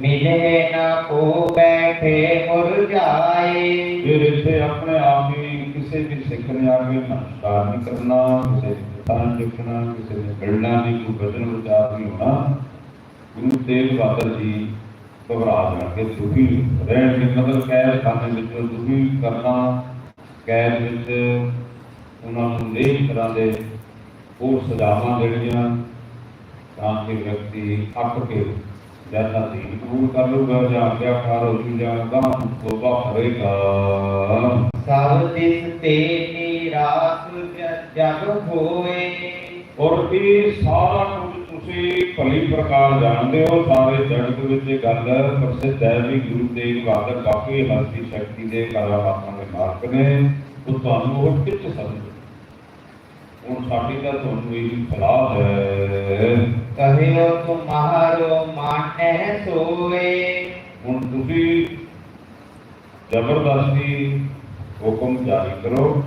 ਮਿਲੇ ਨਾ ਕੋ ਬੈਠੇ ਮੁਰਝਾਏ ਫਿਰ ਆਪਣੇ ਆਪ ਹੀ ਕਿਸੇ ਵੀ ਸਿੱਖ ਨੇ ਆ ਕੇ ਨਮਸਕਾਰ ਨਹੀਂ ਕਰਨਾ, ਕਿਸੇ ਤਾਂ ਲਿਖਣਾ, ਕਿਸੇ ਨੇ ਮਿਲਣਾ ਨਹੀਂ, ਕੋਈ ਬਚਨ ਵਿਚਾਰ ਨਹੀਂ ਹੋਣਾ। ਗੁਰੂ ਤੇਗ ਬਹਾਦਰ ਜੀ ਘਬਰਾ ਜਾਣਗੇ ਦੁਖੀ ਰਹਿਣ ਦੇ ਮਤਲਬ ਕੈਦ ਖਾਨੇ ਵਿੱਚ ਦੁਖੀ ਕਰਨਾ, ਕੈਦ ਵਿੱਚ ਉਹਨਾਂ ਨੂੰ ਨੇਕ ਤਰ੍ਹਾਂ ਦੇ ਉਹ ਸਜ਼ਾਵਾਂ ਦੇਣੀਆਂ ਤਾਂ ਕਿ ਵਿਅਕਤੀ ਅੱਕ ਕੇ ਜੈਸਾ ਦੀਨ ਕਬੂਲ ਕਰ ਲੂਗਾ ਜਾਂ ਆਗਿਆਕਾਰ ਹੋ ਜੂ ਜਾਂ ਗਾਂ ਤੋਬਾ ਕਰੇਗਾ ਸਭ ਦਿਸ ਤੇ ਨਿਰਾਸ ਜ- ਜਗ ਹੋਏ। ਔਰ ਇਹ ਸਾਰਾ ਕੁਝ ਤੁਸੀਂ ਭਲੀ ਪ੍ਰਕਾਰ ਜਾਣਦੇ ਹੋ। ਸਾਰੇ ਜਗਤ ਵਿੱਚ ਇਹ ਗੱਲ ਪ੍ਰਸਿੱਧ ਹੈ ਵੀ ਗੁਰੂ ਤੇਗ ਬਹਾਦਰ ਕਾਫੀ ਹਸਤੀ ਸ਼ਕਤੀ ਦੇ ਕਰਾਮਾਤਾਂ ਦੇ ਮਾਲਕ ਨੇ। ਉਹ ਤੁਹਾਨੂੰ ਉਹ ਕਿੱਚ ਸਮਝਦੇ ਹੁਣ ਸਾਡੀ ਤਾਂ ਤੁਹਾਨੂੰ ਇਹ ਸਲਾਹ ਹੈ। ਕਹਿਓ ਤੁਮਹਾਰੋ ਮਾਨੈ ਸੋਏ। ਹੁਣ ਤੁਸੀਂ ਜ਼ਬਰਦਸਤੀ ਹੁਕਮ ਜਾਰੀ ਕਰੋ।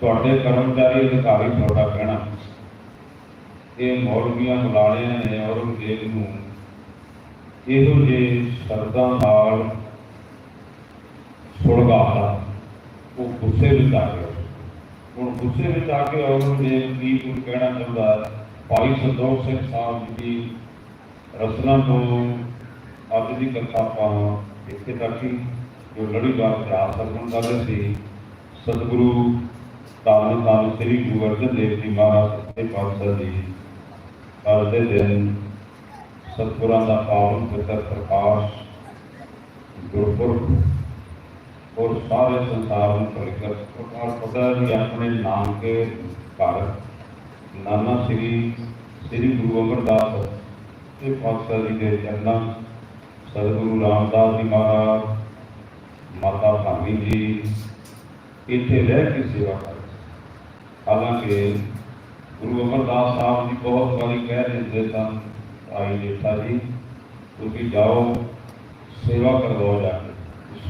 ਤੁਹਾਡੇ ਕਰਮਚਾਰੀ ਅਧਿਕਾਰੀ ਤੁਹਾਡਾ ਕਹਿਣਾ। ਇਹ ਮੌਲਵੀਆਂ ਮੁਲਾਣਿਆਂ ਨੇ ਔਰੰਗਜ਼ੇਬ ਨੂੰ ਇਹੋ ਜਿਹੇ ਸ਼ਬਦਾਂ ਨਾਲ ਸੁਲਗਾਤਾ। ਉਹ ਗੁੱਸੇ ਵਿੱਚ ਆ ਗਿਆ ਹੁਣ ਗੁੱਸੇ ਵਿੱਚ ਆ ਕੇ ਔਰੰਗਜ਼ੇਬ ਕੀ ਕੁਝ ਕਹਿਣਾ ਚਾਹੁੰਦਾ ਹੈ? ਭਾਈ ਸੰਤੋਖ ਸਿੰਘ ਸਾਹਿਬ ਜੀ ਦੀ ਰਸਨਾ ਤੋਂ ਅੱਜ ਦੀ ਕਥਾ ਆਪਾਂ ਇੱਥੇ ਤੱਕ ਹੀ ਜੋ ਲੜੀਵਾਰ ਇਤਿਹਾਸ ਸਰਵਣ ਕਰਦੇ ਸੀ, ਸਤਿਗੁਰੂ ਧੰਨ ਧੰਨ ਸ੍ਰੀ ਗੁਰੂ ਅਰਜਨ ਦੇਵ ਜੀ ਮਹਾਰਾਜ ਸੱਚੇ ਪਾਤਸ਼ਾਹ ਜੀ ਕੱਲ੍ਹ ਦੇ ਦਿਨ ਸਤਿਗੁਰਾਂ ਦਾ ਪਾਵਨ ਪਵਿੱਤਰ ਪ੍ਰਕਾਸ਼ ਗੁਰਪੁਰਬ ਔਰ ਸਾਰੇ ਸੰਸਾਰ ਨੂੰ ਪ੍ਰਗਟ ਪ੍ਰਕਾਰ ਪਤਾ ਜੀ ਆਪਣੇ ਨਾਮ ਕੇ ਘਰ ਨਾਨਾ ਸ੍ਰੀ ਸ੍ਰੀ ਗੁਰੂ ਅਮਰਦਾਸ ਇਹ ਪਾਤਸ਼ਾਹ ਜੀ ਦੇ ਚਰਨਾਂ, ਸਤਿਗੁਰੂ ਰਾਮਦਾਸ ਜੀ ਮਹਾਰਾਜ, ਮਾਤਾ ਭਾਨੀ ਜੀ, ਇੱਥੇ ਰਹਿ ਕੇ ਸੇਵਾ ਕਰ ਹਾਲਾਂਕਿ ਗੁਰੂ ਅਮਰਦਾਸ ਸਾਹਿਬ ਜੀ ਬਹੁਤ ਵਾਰੀ ਕਹਿ ਦਿੰਦੇ ਸਨ ਆਈ ਜੇਠਾ ਜੀ, ਤੁਸੀਂ ਜਾਓ, ਸੇਵਾ ਕਰਵਾਓ ਜਾ ਕੇ।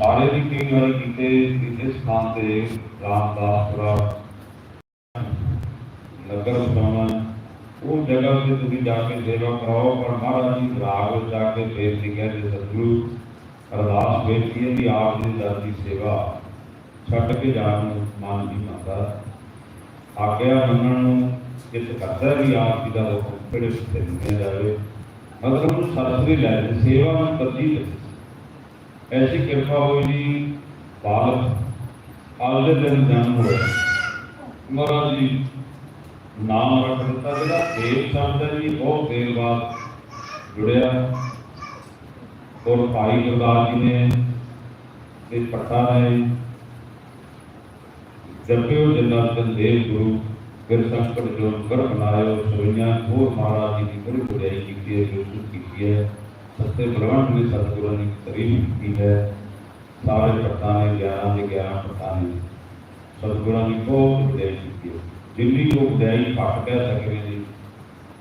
ਸਾਰੇ ਵੀ ਕਈ ਵਾਰੀ ਕੀਤੇ ਕਿਸੇ ਸਥਾਨ ਤੇ ਰਾਮਦਾਸਪੁਰਾ ਨਗਰ ਬਸਾਉਣਾ ਉਹ ਜਗ੍ਹਾ ਤੇ ਤੁਸੀਂ ਜਾ ਕੇ ਸੇਵਾ ਕਰਾਓ, ਪਰ ਮਹਾਰਾਜ ਜੀ ਰਾਗ ਵਿੱਚ ਜਾ ਕੇ ਬੇਨਤੀ ਕਹਿੰਦੇ ਸਤਿਗੁਰੂ, ਅਰਦਾਸ ਬੇਨਤੀ ਹੈ ਵੀ ਆਪ ਦੀ ਦਰ ਦੀ ਸੇਵਾ ਛੱਡ ਕੇ ਜਾਣ ਨੂੰ ਮਨ ਨਹੀਂ ਮੰਨਦਾ ਆਗਿਆ ਮੰਨਣ ਨੂੰ ਜਿਸ ਕਰਦਾ ਵੀ ਆਪ ਜੀ ਦਾ ਹੁਕਮ ਕਿਹੜੇ ਪਿੱਛੇ ਜਾਵੇ? ਮਤਲਬ ਉਹ ਲੈ ਸੇਵਾ ਨੂੰ ਤਰਜੀਹ ਐਸੀ ਕਿਰਪਾ ਹੋਈ ਜੀ ਬਾਲਕ ਅੱਜ ਦੇ ਦਿਨ ਜਨਮ ਹੋਇਆ। ਮਹਾਰਾਜ ਜੀ, ਨਾਮ ਰੱਖ ਦਿੱਤਾ ਜਿਹੜਾ ਦੇਵ ਸ਼ਬਦ ਹੈ ਜੀ ਬਹੁਤ ਦੇਰ ਬਾਅਦ ਜੁੜਿਆ। ਔਰ ਭਾਈ ਗੁਰਦਾਸ ਜੀ ਨੇ ਇਹ ਪੱਟਾ ਹੈ ਜਪਿਓ ਜਨਾਰਦਨ ਦੇਵ ਗੁਰੂ, ਫਿਰ ਸੰਕਟ ਜੋ ਕਰ ਬਣਾਇਓ ਸੋਈਆਂ ਹੋਰ ਮਹਾਰਾਜ ਜੀ ਦੀ ਬੜੀ ਬੁਰਾਈ ਕੀਤੀ ਹੈ, ਜੋ ਕੁਝ ਕੀਤੀ ਹੈ। ਸੱਤੇ ਬ੍ਰਹਮਣ ਨੇ ਸਤਿਗੁਰਾਂ ਦੀ ਤਾਰੀਫ ਕੀਤੀ ਹੈ। ਸਾਰੇ ਪੱਟਾਂ ਨੇ, ਗਿਆਰਾਂ ਦੇ ਗਿਆਰਾਂ ਪੱਟਾਂ ਨੇ ਸਤਿਗੁਰਾਂ ਦੀ ਬਹੁਤ ਬੁਰਾਈ ਕੀਤੀ ਹੈ। ਜਿੰਨੀ ਕੋ ਬੁਰਾਈ ਘੱਟ ਕਹਿ ਸਕਦੇ ਜੀ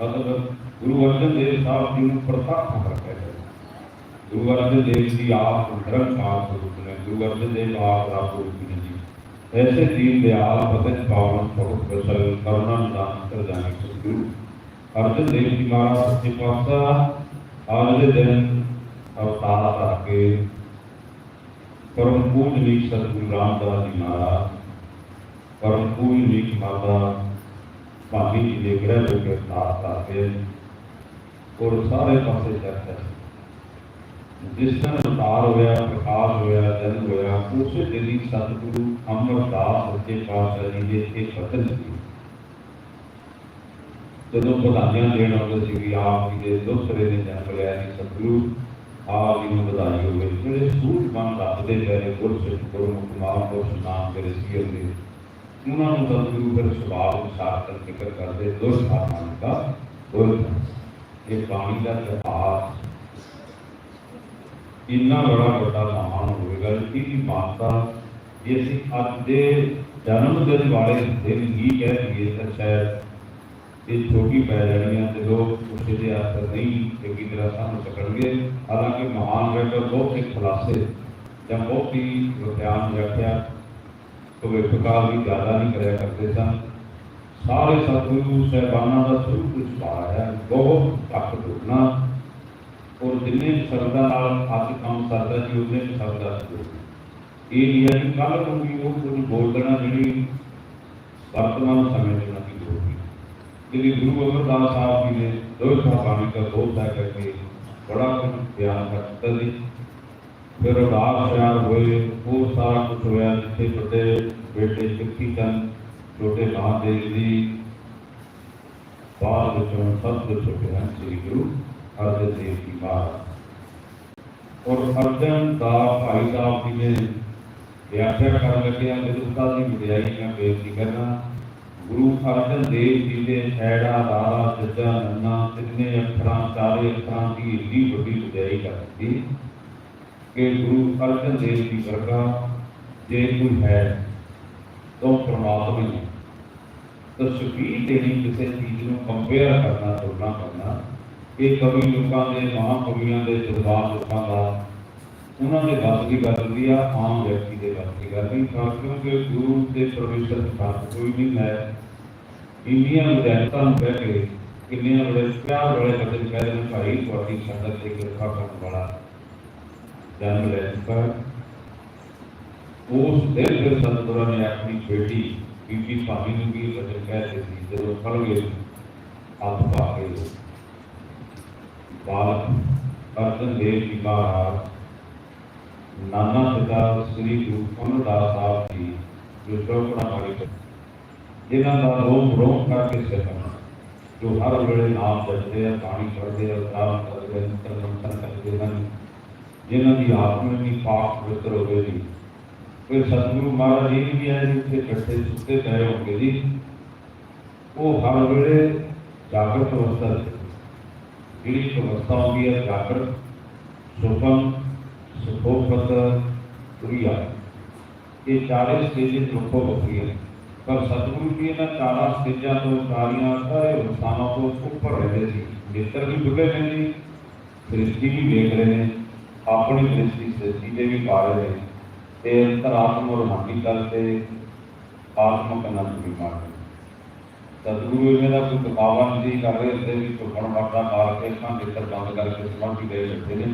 ਮਤਲਬ ਗੁਰੂ ਅਰਜਨ ਦੇਵ ਸਾਹਿਬ ਜੀ ਨੂੰ ਪ੍ਰਤੱਖ ਰੱਖਿਆ ਹੈ ਗੁਰੂ ਅਰਜਨ ਦੇਵ ਜੀ ਆਪ ਨਿਰੰਕਾਰ ਸਰੂਪ ਨੇ ਗੁਰੂ ਅਰਜਨ ਦੇਵ ਆਪ ਰੱਬ ਰੂਪ ਨੇ ਜੀ। ਐਸੇ ਦੀਨ ਦਿਆਲ ਪਤਨ ਪਾਵਨ ਬਹੁਤ ਪ੍ਰਸਲ ਕਰੁਣਾ ਨਿਦਾਨ ਕਰ ਜਾਣੇ ਸਤਿਗੁਰੂ। ਅਰਜਨ ਦੇਵ ਜੀ ਮਹਾਰਾਜ, ਸੱਚੇ ਪਾਤਸ਼ਾਹ ਅੱਜ ਦਿਨ ਅਵਤਾਰ ਧਾਰ ਕੇ ਪਰਮ ਪੂਜਨੀ ਸਤਿਗੁਰੂ ਰਾਮਦਾਸ ਜੀ ਮਹਾਰਾਜ, ਪਰਮ ਪੂਜਨੀ ਮਾਤਾ ਭਾਗੀ ਜੀ ਦੇ ਗ੍ਰਹਿ ਜੋ ਕੇ ਅਵਤਾਰ ਧਾਰ ਕੇ ਔਰ ਸਾਰੇ ਪਾਸੇ ਚਰਚਾ ਜਿਸ ਦਿਨ ਅਵਤਾਰ ਹੋਇਆ, ਪ੍ਰਕਾਸ਼ ਹੋਇਆ, ਜਨਮ ਹੋਇਆ, ਉਸੇ ਦਿਨ ਹੀ ਸਤਿਗੁਰੂ ਅਮਰਦਾਸ ਸੱਚੇ ਪਾਤਸ਼ਾਹ ਜੀ ਦੇ ਇਹ ਬਚਨ ਸੀ ਜਦੋਂ ਵਧਾਈਆਂ ਦੇਣ ਆਉਂਦੇ ਸੀ ਵੀ ਆਪ ਜੀ ਦੇ ਦੋਸਰੇ ਨੇ ਜਨਮ ਲਿਆ ਸੀ, ਸਤਿਗੁਰੂ ਆਪ ਜੀ ਨੂੰ ਵਧਾਈ ਹੋਵੇ। ਜਿਹੜੇ ਸੂਝ ਮਨ ਰੱਖਦੇ ਪਏ ਗੁਰਸਿੱਖ, ਗੁਰਮੁਖ ਨਾਮ ਨਾਮ ਦੇ ਰਸੀਅਤ ਦੇ, ਉਹਨਾਂ ਨੂੰ ਸਤਿਗੁਰੂ ਫਿਰ ਸੁਭਾਅ ਅਨੁਸਾਰ ਤੱਕ ਫਿਕਰ ਕਰਦੇ ਦੋਸ਼ ਮਾਰਨ ਦਾ ਦੋਸ਼ ਇਹ ਬਾਣੀ ਦਾ ਇਤਿਹਾਸ ਇੰਨਾ ਬੜਾ ਵੱਡਾ ਮਹਾਨ ਹੋਵੇਗਾ ਕਿ ਮਾਤਾ ਜੇ ਅਸੀਂ ਅੱਜ ਦੇ ਜਨਮ ਦਿਨ ਵਾਲੇ ਦਿਨ ਹੀ ਕਹਿ ਦਈਏ, ਤਾਂ ਸ਼ਾਇਦ ਇਹ ਛੋਟੀ ਪੈ ਜਾਣੀ ਹੈ ਤੇ ਲੋਕ ਉਸੇ ਦੇ ਅਸਰ ਨਹੀਂ ਚੰਗੀ ਤਰ੍ਹਾਂ ਸਮਝ ਸਕਣਗੇ ਹਾਲਾਂਕਿ ਮਹਾਨ ਵੇਟਰ ਬਹੁਤ ਹੀ ਖੁਲਾਸੇ ਜਾਂ ਬਹੁਤ ਹੀ ਵਿਗਿਆਨ ਰੱਖਿਆ ਭਵਿੱਖਕਾਲ ਵੀ ਜ਼ਿਆਦਾ ਨਹੀਂ ਕਰਿਆ ਕਰਦੇ ਸਨ। ਸਾਰੇ ਸਤਿਗੁਰੂ, ਸਹਿਬਾਨਾਂ ਦਾ ਸਰੂਪ ਵਿੱਚ ਹੈ ਬਹੁਤ ਤੱਕ ਢੁਕਣਾ ਔਰ ਜਿੰਨੇ ਵੀ ਸ਼ਬਦਾਂ ਨਾਲ ਅੱਜ ਕੰਮ ਕਰਦਾ ਜੀ, ਉਹਨੇ ਵੀ ਸ਼ਬਦਾਂ ਚ ਇਹ ਨਹੀਂ ਹੈ ਕਿ ਕੱਲ ਨੂੰ ਵੀ ਉਹ ਕੁਝ ਬੋਲ ਦੇਣਾ ਜਿਹੜੀ ਵਰਤਮਾਨ ਸਮੇਂ ਜਿਹੜੀ ਗੁਰੂ ਅਮਰਦਾਸ ਸਾਹਿਬ ਜੀ ਨੇ ਦੋ ਸਾਹਿਬਾਨੀ ਦਾ ਬੋਧ ਕਰਕੇ ਬੜਾ ਕੁਝ ਬਿਆਨ ਕਰਤਾ ਜੀ ਫਿਰ ਉਦਾਸ ਪਿਆਰ ਹੋਏ, ਉਹ ਸਾਰਾ ਕੁਝ ਹੋਇਆ, ਜਿੱਥੇ ਵੱਡੇ ਬੇਟੇ ਸਿੱਖੀ ਤਨ ਛੋਟੇ ਮਹਾਦੇਵ ਜੀ ਬਾਅਦ ਵਿੱਚੋਂ ਸਭ ਤੋਂ ਛੋਟੇ ਸ੍ਰੀ ਗੁਰੂ ਅਰਜਨ ਦੇਵ ਜੀ ਮਹਾਰਾਜ। ਔਰ ਅਰਜਨ ਦਾ ਭਾਈ ਸਾਹਿਬ ਜੀ ਨੇ ਵਿਆਖਿਆ ਕਰਨ ਲੱਗਿਆ ਵਿਦੁਤਾ ਦੀ ਵਿਦਿਆਈ ਮੈਂ ਬੇਨਤੀ ਕਰਨਾ ਗੁਰੂ ਅਰਜਨ ਦੇਵ ਜੀ ਦੇ ਐੜਾ ਦਾਰਾ ਜੱਜਾ ਨੰਨਾ, ਤਿੰਨੇ ਅੱਖਰਾਂ, ਚਾਰੇ ਅੱਖਰਾਂ ਦੀ ਏਡੀ ਵੱਡੀ ਵਿਦਿਆਈ ਕਰ ਕਿ ਗੁਰੂ ਅਰਜਨ ਦੇਵ ਜੀ ਵਰਗਾ ਜੇ ਕੋਈ ਹੈ ਤਾਂ ਉਹ ਹੀ ਤਸਵੀਰ ਦੇਣੀ ਕਿਸੇ ਚੀਜ਼ ਨੂੰ ਕੰਪੇਅਰ ਕਰਨਾ, ਤੁਲਨਾ ਕਰਨਾ, ਇਹ ਕਵੀ ਲੋਕਾਂ ਦੇ, ਮਹਾਕਵੀਆਂ ਦੇ ਜਜ਼ਬਾਤ ਲੋਕਾਂ ਦਾ ਉਹਨਾਂ ਦੇ ਵੱਸ ਦੀ ਗੱਲ ਹੁੰਦੀ ਆ, ਆਮ ਵਿਅਕਤੀ ਦੇ ਵੱਸ ਦੀ ਗੱਲ ਨਹੀਂ ਤਾਂ ਕਿਉਂਕਿ ਗੁਰੂ ਤੇ ਪਰਮੇਸ਼ਰ ਦੇ ਸਾਥ ਕੋਈ ਨਹੀਂ ਹੈ ਇੰਡੀਆਂ ਵਿਦਿਆਰਥੀਆਂ ਨੂੰ ਕਹਿ ਕੇ ਕਿੰਨੀਆਂ ਬੜੇ ਪਿਆਰ ਵਾਲੇ ਬਚਨ ਕਹਿ ਰਹੇ ਨੇ ਭਾਈ, ਤੁਹਾਡੀ ਸੰਗਤ ਦੇ ਕਿਰਪਾ ਕਰਨ ਵਾਲਾ ਜਨਮ ਲੈ ਚੁੱਕਾ ਹੈ। ਉਸ ਦਿਨ ਫਿਰ ਸਤਿਗੁਰਾਂ ਨੇ ਆਪਣੀ ਬੇਟੀ ਬੀਬੀ ਭਾਨੀ ਨੂੰ ਵੀ ਬਚਨ ਕਹਿ ਦਿੱਤੇ ਸੀ ਜਦੋਂ ਫੜ ਗਏ ਹੱਥ ਪਾ ਕੇ ਬਾਲਕ ਅਰਜਨ ਦੇਵ ਜੀ ਮਹਾਰਾਜ ਨਾਨਾ ਪਿਤਾ ਸ੍ਰੀ ਗੁਰੂ ਅਮਰਦਾਸ ਸਾਹਿਬ ਜੀ ਜੋ ਚੌਕੜਾ ਵਾਲੀ ਜਿਨ੍ਹਾਂ ਦਾ ਰੋਮ ਰੋਮ ਕਰਕੇ ਸਿਖਣਾ ਜੋ ਹਰ ਵੇਲੇ ਨਾਮ ਜਪਦੇ ਆ, ਬਾਣੀ ਪੜ੍ਹਦੇ ਆ ਉਦਾਸ ਕਰਦੇ ਆ, ਨਿਤਰ ਕਰਦੇ ਹਨ, ਜਿਨ੍ਹਾਂ ਦੀ ਆਤਮਾ ਦੀ ਪਾਕ ਪਵਿੱਤਰ ਹੋਵੇ ਜੀ। ਕੋਈ ਸਤਿਗੁਰੂ ਮਹਾਰਾਜ ਜੀ ਵੀ ਆਏ ਜਿੱਥੇ ਇਕੱਠੇ ਸੁੱਤੇ ਪਏ ਹੋਣਗੇ ਜੀ। ਉਹ ਹਰ ਵੇਲੇ ਜਾਗਰਤ ਅਵਸਥਾ ਚ ਜਿਹੜੀ ਇੱਕ ਅਵਸਥਾ ਹੁੰਦੀ ਹੈ ਜਾਗਰਤ ਸੁਪਨ ਸੁਖੋਪਤ ਤੁਰਿਆ ਇਹ ਚਾਰੇ ਸਟੇਜਸ ਵੱਖੋ ਵੱਖਰੀਆਂ ਨੇ। ਪਰ ਸਤਿਗੁਰੂ ਜੀ ਇਹਨਾਂ ਚਾਰਾਂ ਸਟੇਜਾਂ ਤੋਂ ਸਾਰੀਆਂ ਸਾਰੇ ਅਵਸਥਾਵਾਂ ਤੋਂ ਉੱਪਰ ਰਹਿੰਦੇ ਸੀ। ਨੇਤਰ ਵੀ ਖੁੱਲੇ ਨੇ ਜੀ ਦ੍ਰਿਸ਼ਟੀ ਵੀ ਵੇਖ ਰਹੇ ਨੇ, ਆਪਣੀ ਦ੍ਰਿਸ਼ਟੀ ਸ੍ਰਿਸ਼ਟੀ ਦੇ ਵੀ ਪਾ ਰਹੇ ਨੇ। ਤੇ ਅੰਤਰਾਤਮ ਔਰ ਤਲ ਤੇ ਆਤਮਕ ਅਨੰਦ ਵੀ ਮਾਰ ਰਹੇ ਸਤਿਗੁਰੂ ਇਹਨਾਂ ਦਾ ਕੋਈ ਦਿਖਾਵਾ ਨਹੀਂ ਕਰ ਰਹੇ ਤੇ ਵੀ ਚੁੱਪਣ ਵਾਟਾ ਮਾਰ ਕੇ ਅੱਖਾਂ ਨੇਤਰ ਬੰਦ ਕਰਕੇ ਸਮਾਧੀ ਦੇ ਬੈਠੇ ਨੇ।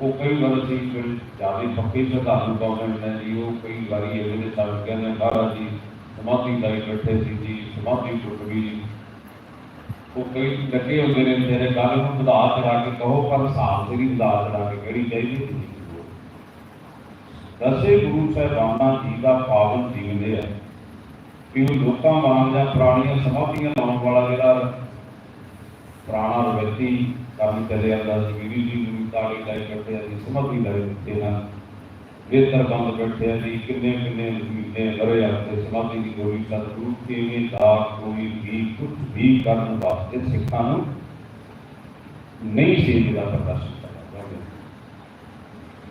ਉਹ ਕਈ ਵਾਰ ਅਸੀਂ ਜਿਹੜੇ ਜ਼ਿਆਦਾ ਪੱਕੇ ਸ਼ਰਧਾਲੂ ਪਾਉਂਦੇ ਨੇ ਜੀ, ਉਹ ਕਈ ਵਾਰੀ ਇਹ ਜਿਹੜੇ ਸਾਹਿਬ ਕਹਿੰਦੇ ਮਹਾਰਾਜ ਜੀ, ਸਮਾਧੀ ਲਈ ਬੈਠੇ ਸੀ ਜੀ, ਸਮਾਧੀ ਟੁੱਟ ਗਈ ਉਹ ਕਈ ਲੱਗੇ ਹੁੰਦੇ ਨੇ ਮੇਰੇ ਗੱਲ ਨੂੰ ਵਧਾ ਚੜਾ ਕੇ ਕਹੋ, ਪਰ ਹਿਸਾਬ ਤੇਰੀ ਵਧਾ ਚੜਾ ਕੇ ਕਿਹੜੀ ਚਾਹੀਦੀ ਤੁਸੀਂ ਦਸੇ ਗੁਰੂ ਸਾਹਿਬਾਨਾਂ ਜੀ ਦਾ ਪਾਵਨ ਜੀਵਨ ਹੈ ਕਿ ਉਹ ਲੋਕਾਂ ਵਾਂਗ ਜਾਂ ਪੁਰਾਣੀਆਂ ਸਮਾਧੀਆਂ ਲਾਉਣ ਵਾਲਾ ਜਿਹੜਾ ਪੁਰਾਣਾ ਵਿਅਕਤੀ ਕੰਮ ਚੱਲਿਆ ਜਾਂਦਾ ਸੀ, ਵੀਰੀ ਜੀ ਤਾਲੀ ਲਾਈ ਬੈਠੇ ਆ ਜੀ ਸਮਾਧੀ ਲਾਈ ਬੈਠੇ ਹਨ ਵੇਤਰ ਬੰਦ ਬੈਠੇ ਆ ਜੀ ਕਿੰਨੇ ਕਿੰਨੇ ਮਹੀਨੇ ਲੜੇ ਆਤੇ ਸਮਾਧੀ ਦੀ ਗੋਲੀ ਸਤਿਗੁਰੂ ਕਿਵੇਂ ਦਾ ਕੋਈ ਵੀ ਕੁਝ ਵੀ ਕਰਨ ਵਾਸਤੇ ਸਿੱਖਾਂ ਨੂੰ ਨਹੀਂ ਸੀ ਦਾ ਪ੍ਰਦਰਸ਼ਨ ਕਰਨਾ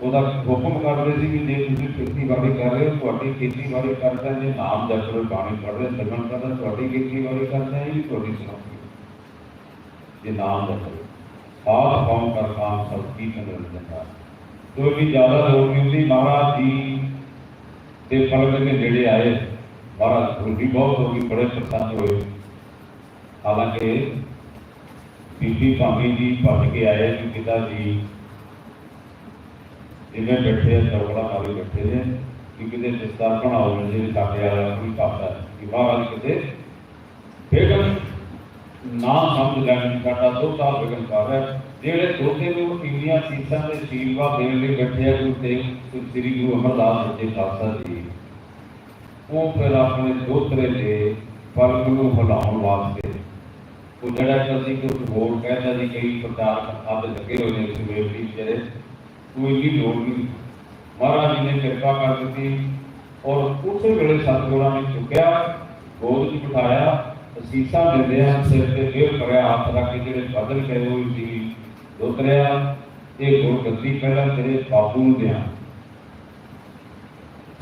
ਉਹਦਾ ਹੁਕਮ ਕਰਦੇ ਸੀ ਕਿ ਜੇ ਤੁਸੀਂ ਖੇਤੀਬਾੜੀ ਕਰ ਰਹੇ ਹੋ, ਤੁਹਾਡੀ ਖੇਤੀਬਾੜੀ ਕਰਦਾ ਜੇ ਨਾਮ ਜਪ ਰਹੇ ਬਾਣੀ ਪੜ੍ਹ ਰਹੇ ਸਗਨ ਕਰਦਾ, ਤੁਹਾਡੀ ਖੇਤੀਬਾੜੀ ਕਰਦਾ ਹੈ ਜੀ ਤੁਹਾਡੀ ਸਮਾਧੀ ਜੇ ਨਾਮ ਜਪ ਰਹੇ ਸਾਧ ਕੌਮ ਕਰ ਕਾਮ ਸਭ ਕੀ ਕਰ ਦਿੰਦਾ ਕੋਈ ਵੀ ਜ਼ਿਆਦਾ ਲੋੜ ਨਹੀਂ ਹੁੰਦੀ, ਮਹਾਰਾਜ ਜੀ ਦੇ ਫਲਕ ਦੇ ਨੇੜੇ ਆਏ, ਮਹਾਰਾਜ ਗੁਰੂ ਜੀ ਬਹੁਤ ਹੋ ਬੀਬੀ ਭਾਮੀ ਜੀ ਭੱਜ ਕੇ ਆਏ ਕਿ ਪਿਤਾ ਜੀ ਇਹਨੇ ਬੈਠੇ ਆ ਮਾਰੀ ਬੈਠੇ ਨੇ ਕਿ ਕਿਤੇ ਸਿਸਤਾਰ ਬਣਾਓ ਜਿਹੜੇ ਸਾਡੇ ਵਾਲਾ ਕੋਈ ਕਾਫਾ ਕਿ ਮਹਾਰਾਜ ਕਿਤੇ ਬੇਗਮ ਨਾ ਸਮਝ ਲੈਣ, ਸਾਡਾ ਦੋਤਾ ਬਿਗਨ ਕਰ ਰਿਹਾ। ਜਿਹੜੇ ਦੋਤੇ ਨੂੰ ਇੰਨੀਆਂ ਸੀਸਾਂ ਦੇ ਸੀਲਵਾ ਦੇਣ ਲਈ ਬੈਠੇ ਆ, ਗੁਰੂ ਤੇਗ ਸ੍ਰੀ ਗੁਰੂ ਅਮਰਦਾਸ ਜੀ ਖਾਲਸਾ ਜੀ। ਉਹ ਫਿਰ ਆਪਣੇ ਦੋਤਰੇ ਦੇ ਪਰਮ ਨੂੰ ਹਲਾਉਣ ਵਾਸਤੇ, ਉਹ ਜਿਹੜਾ ਅਸੀਂ ਕੁਝ ਹੋਰ ਕਹਿੰਦਾ ਜੀ ਕਈ ਪ੍ਰਚਾਰ ਆਦ ਲੱਗੇ ਹੋਏ ਨੇ ਇਸ ਵੇਲੇ ਜਿਹੜੇ ਕੋਈ ਵੀ ਲੋੜ ਨਹੀਂ। ਮਹਾਰਾਜ ਜੀ ਨੇ ਕਿਰਪਾ ਕਰ ਦਿੱਤੀ ਔਰ ਉਸੇ ਵੇਲੇ ਸਤਿਗੁਰਾਂ ਨੇ ਚੁੱਕਿਆ ਗੋਦ 'ਚ ਬਿਠਾਇਆ ਅਸੀਸਾਂ ਦਿੰਦੇ ਸਿਰ ਤੇ ਫੇਰ ਕਰਿਆ ਹੱਥ ਰੱਖ ਕੇ ਜਿਹੜੇ ਬਦਲ ਗਏ ਹੋਏ ਸੀ ਦੋਤਰਿਆ ਇਹ ਗੁਰਗੱਦੀ ਪਹਿਲਾਂ ਤੇਰੇ ਬਾਪੂ ਨੂੰ ਦਿਆਂ।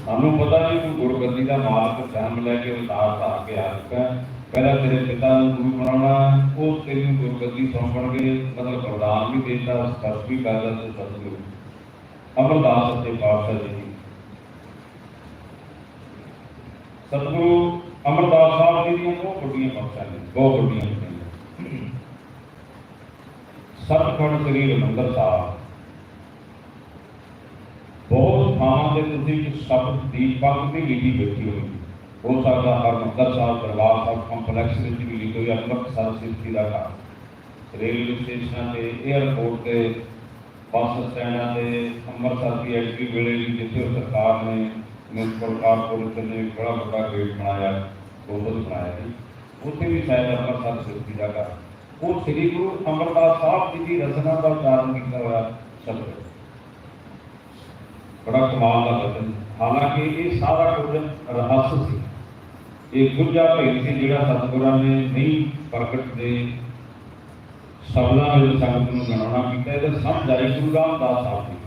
ਸਾਨੂੰ ਪਤਾ ਨਹੀਂ ਕਿ ਗੁਰਗੱਦੀ ਦਾ ਮਾਲਕ ਜਨਮ ਲੈ ਕੇ ਉਤਾਰ ਧਾਰ ਕੇ ਆ ਚੁੱਕਾ ਹੈ। ਪਹਿਲਾਂ ਤੇਰੇ ਪਿਤਾ ਨੂੰ ਗੁਰੂ ਬਣਾਉਣਾ ਉਹ ਤੈਨੂੰ ਗੁਰਗੱਦੀ ਸੌਂਪਣਗੇ। ਮਤਲਬ ਵਰਦਾਨ ਵੀ ਦੇਤਾ ਸਪਰਸ਼ ਵੀ ਕਰਦਾ ਤੇ ਸਤਿਗੁਰੂ। ਅਮਰਦਾਸ ਅਤੇ ਪਾਤਸ਼ਾਹ ਜੀ। ਸਤਿਗੁਰੂ ਅਮਰਦਾਸ ਸਾਹਿਬ ਜੀ ਦੀਆਂ ਬਹੁਤ ਵੱਡੀਆਂ ਬਖਸ਼ਾਂ ਨੇ, ਬਹੁਤ ਵੱਡੀਆਂ ਬਖਸ਼ਾਂ ਨੇ। ਸਤਖੰਡ ਸ੍ਰੀ ਹਰਿਮੰਦਰ ਸਾਹਿਬ। ਬਹੁਤ ਥਾਵਾਂ ਤੇ ਤੁਸੀਂ ਸ਼ਬਦ ਦੀ ਪੰਗ ਲਿਖੀ ਬੈਠੀ ਹੋਈ ਹੋ ਸਕਦਾ ਹਰਿਮੰਦਰ ਸਾਹਿਬ ਦਰਬਾਰ ਸਾਹਿਬ ਕੰਪਲੈਕਸ ਵਿੱਚ ਵੀ ਲਿਖੀ ਹੋਈ ਅੰਮ੍ਰਿਤਸਰ ਸਿੱਧੀ ਦਾ ਘਰ ਰੇਲਵੇ ਸਟੇਸ਼ਨਾਂ ਤੇ 에ਅਰਪੋਰਟ ਤੇ, ਬੱਸ ਸਟੈਂਡਾਂ ਤੇ, ਅੰਮ੍ਰਿਤਸਰ ਦੀ ਐਂਟਰੀ ਵੇਲੇ ਵੀ ਜਿੱਥੇ ਸਰਕਾਰ ਨੇ ਮਿਊਨਿਸਪਲ ਕਾਰਪੋਰੇਸ਼ਨ ਨੇ ਬੜਾ ਵੱਡਾ ਗੇਟ ਬਣਾਇਆ ਗੋਬਲ ਬਣਾਇਆ ਜੀ। ਉੱਥੇ ਵੀ ਸ਼ਾਇਦ ਅੰਮ੍ਰਿਤਸਰ ਸਿੱਧੀ ਦਾ ਘਰ ਉਹ ਸ੍ਰੀ ਗੁਰੂ ਅਮਰਦਾਸ ਸਾਹਿਬ ਜੀ ਦੀ ਰਚਨਾ ਦਾ ਉਚਾਰਨ ਕੀਤਾ ਹੋਇਆ ਸ਼ਬਦ ਹੈ। ਬੜਾ ਕਮਾਲ ਦਾ ਵਚਨ ਹਾਲਾਂਕਿ ਇਹ ਸਾਰਾ ਕੁਝ ਰਹੱਸ ਸੀ। ਇਹ ਗੁੱਜਾ ਭੇਦ ਸੀ ਜਿਹੜਾ ਸਤਿਗੁਰਾਂ ਨੇ ਨਹੀਂ ਪ੍ਰਗਟ ਦੇ ਸ਼ਬਦਾਂ ਵਿੱਚ ਸੰਗਤ ਨੂੰ ਗਣਨਾ ਕੀਤਾ। ਇਹਦਾ ਸਮਝ ਆਈ ਗੁਰੂ ਰਾਮਦਾਸ ਸਾਹਿਬ ਜੀ।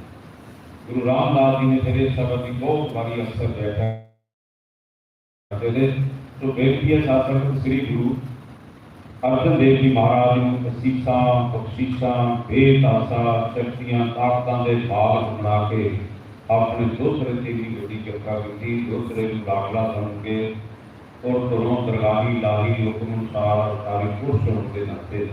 ਗੁਰੂ ਰਾਮਦਾਸ ਜੀ ਨੇ ਫਿਰ ਇਸ ਸ਼ਬਦ ਦੀ ਬਹੁਤ ਵਾਰੀ ਅਕਸਰ ਬੈਠਾ। ਜਿਹੜੇ ਜੋ ਬੇਨਤੀ ਹੈ ਸਾਥ ਸ੍ਰੀ ਗੁਰੂ ਅਰਜਨ ਦੇਵ ਜੀ ਮਹਾਰਾਜ ਨੂੰ ਅਸੀਸਾਂ, ਬਖਸ਼ੀਸ਼ਾਂ ਬੇਤਾਸਾ ਸ਼ਕਤੀਆਂ, ਤਾਕਤਾਂ ਦੇ ਭਾਗ ਬਣਾ ਕੇ ਆਪਣੇ ਦੋਸਰੇ ਤੇ ਵੀ ਵੱਡੀ ਕਿਰਪਾ ਕੀਤੀ। ਦੋਸਰੇ ਨੂੰ ਦਾਖਲਾ ਸਮਝ ਕੇ ਔਰ ਤੁਰੋਂ ਦਰਗਾਹੀ ਲਾਹੀ ਹੁਕਮ ਅਨੁਸਾਰ ਸਾਰੀ ਪੁਰਸ਼ ਹੋਣ ਦੇ ਨਾਤੇ